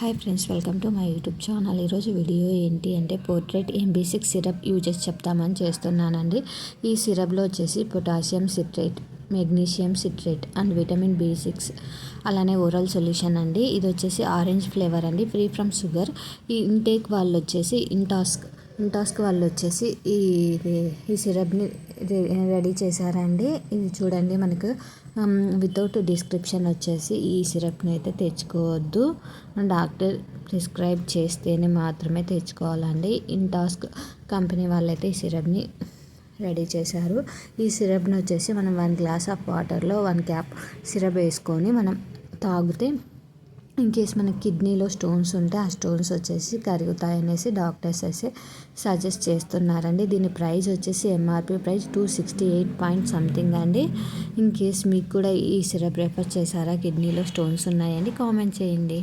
Hi friends welcome to my YouTube channel. ఈరోజు video ఏంటి అంటే Potrate MB six syrup uses చెప్తామని చేస్తున్నానండి. ఈ సిరప్లో వచ్చేసి potassium citrate magnesium citrate and vitamin B six అలానే ఓరల్ సొల్యూషన్ అండి. ఇది వచ్చేసి ఆరెంజ్ ఫ్లేవర్ అండి ఫ్రీ ఫ్రమ్ షుగర్. ఈ ఇంటేక్ వాళ్ళు వచ్చేసి ఇంటాస్క్ ఇంటాస్క్ వాళ్ళు వచ్చేసి ఈ ఈ సిరప్ని రెడీ చేశారండి. ఇది చూడండి మనకు వితౌట్ డిస్క్రిప్షన్ వచ్చేసి ఈ సిరప్ని అయితే తెచ్చుకోవద్దు. డాక్టర్ ప్రిస్క్రైబ్ చేస్తేనే మాత్రమే తెచ్చుకోవాలండి. ఇంటాస్క్ కంపెనీ వాళ్ళైతే ఈ సిరప్ని రెడీ చేశారు. ఈ సిరప్ని వచ్చేసి మనం వన్ గ్లాస్ ఆఫ్ వాటర్లో వన్ క్యాప్ సిరప్ వేసుకొని మనం తాగితే ఇన్ కేస్ మన కిడ్నీలో స్టోన్స్ ఉంటే ఆ స్టోన్స్ వచ్చేసి కరుగుతాయనేసి డాక్టర్స్ అయితే సజెస్ట్ చేస్తున్నారండి. దీని ప్రైస్ వచ్చేసి MRP price two sixty eight point something అండి. ఇన్ కేస్ మీకు కూడా ఈ సిరప్ రెఫర్ చేశారా? కిడ్నీలో స్టోన్స్ ఉన్నాయండి కామెంట్ చేయండి.